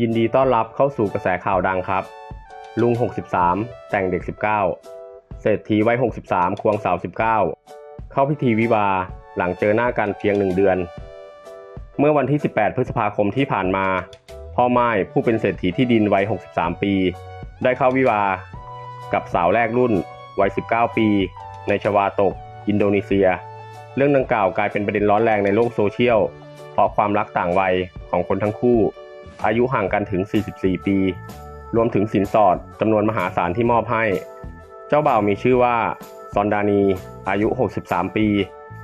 ยินดีต้อนรับเข้าสู่กระแสข่าวดังครับ ลุง 63 แต่งเด็ก 19 เศรษฐีวัย 63 ควงสาว 19 เข้าพิธีวิวาหลังเจอหน้ากันเพียงหนึ่งเดือน เมื่อวันที่ 18 พฤษภาคมที่ผ่านมา พ่อไม้ผู้เป็นเศรษฐีที่ดินวัย 63 ปี ได้เข้าวิวากับสาวแรกรุ่นวัย 19 ปี ในชวาตก อินโดนีเซีย เรื่องดังกล่าวกลายเป็นประเด็นร้อนแรงในโลกโซเชียล เพราะความรักต่างวัยของคนทั้งคู่ อายุห่างกันถึง 44 ปี รวมถึงสินสอดจำนวนมหาศาลที่มอบให้ เจ้าบ่าวมีชื่อว่าซอนดานี อายุ 63 ปี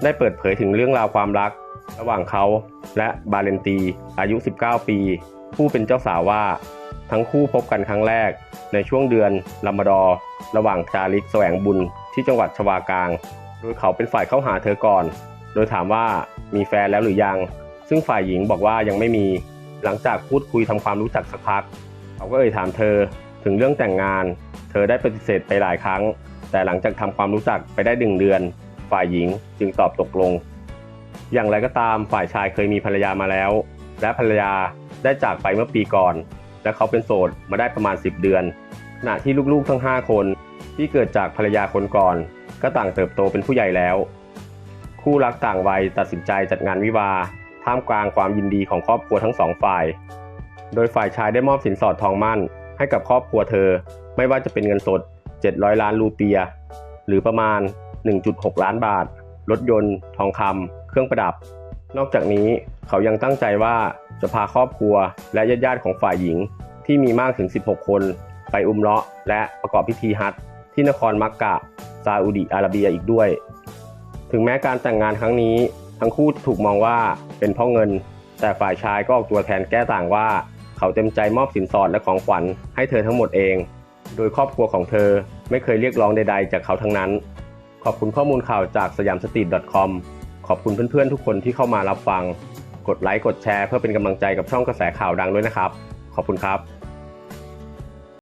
ได้เปิดเผยถึงเรื่องราวความรัก ระหว่างเขาและบาเลนตี อายุ 19 ปี ผู้เป็นเจ้าสาวว่า ทั้งคู่พบกันครั้งแรก ในช่วงเดือนลัมาดอร์ระหว่างจาริกแสวงบุญที่จังหวัดชวากลาง โดยเขาเป็นฝ่ายเข้าหาเธอก่อน โดยถามว่ามีแฟนแล้วหรือยัง ซึ่งฝ่ายหญิงบอกว่ายังไม่มี หลังจากพูดคุยทำความรู้จักสักพัก เขาก็เอ่ยถามเธอถึงเรื่องแต่งงาน เธอได้ปฏิเสธไปหลายครั้ง แต่หลังจากทำความรู้จักไปได้หนึ่งเดือน ฝ่ายหญิงจึงตอบตกลง อย่างไรก็ตามฝ่ายชายเคยมีภรรยามาแล้ว และภรรยาได้จากไปเมื่อปีก่อน และเขาเป็นโสดมาได้ประมาณ 10 เดือนขณะที่ลูกๆทั้ง 5 คนที่เกิดจากภรรยาคนก่อน ก็ต่างเติบโตเป็นผู้ใหญ่แล้ว คู่รักต่างวัยตัดสินใจจัดงานวิวา ท่ามกลางความยินดีของครอบครัวทั้งสองฝ่าย โดยฝ่ายชายได้มอบสินสอดทองมั่น ให้กับครอบครัวเธอ ไม่ว่าจะเป็นเงินสด 700 ล้านรูเปีย หรือประมาณ 1.6 ล้านบาท รถยนต์ ทองคำเครื่องประดับ นอกจากนี้เขายังตั้งใจว่าจะพาครอบครัวและญาติๆของฝ่ายหญิงที่มีมากถึง 16 คน ไปอุมเราะและประกอบพิธีฮัจที่นครมักกะซาอุดิอาระเบียอีกด้วย ถึงแม้การแต่งงานครั้งนี้ ทั้งคู่ถูกมองว่าเป็นเพ่อเงิน แต่ฝ่ายชายก็ออกตัวแทนแก้ต่างว่า เขาเต็มใจมอบสินสอดและของขวัญให้เธอทั้งหมดเอง โดยครอบครัวของเธอไม่เคยเรียกร้องใดๆ จากเขาทั้งนั้น ขอบคุณข้อมูลข่าวจากสยามสตรีท .com ขอบคุณเพื่อนๆทุกคนที่เข้ามารับฟัง กดไลค์กดแชร์เพื่อเป็นกำลังใจกับช่องกระแสข่าวดังด้วยนะครับ ขอบคุณครับ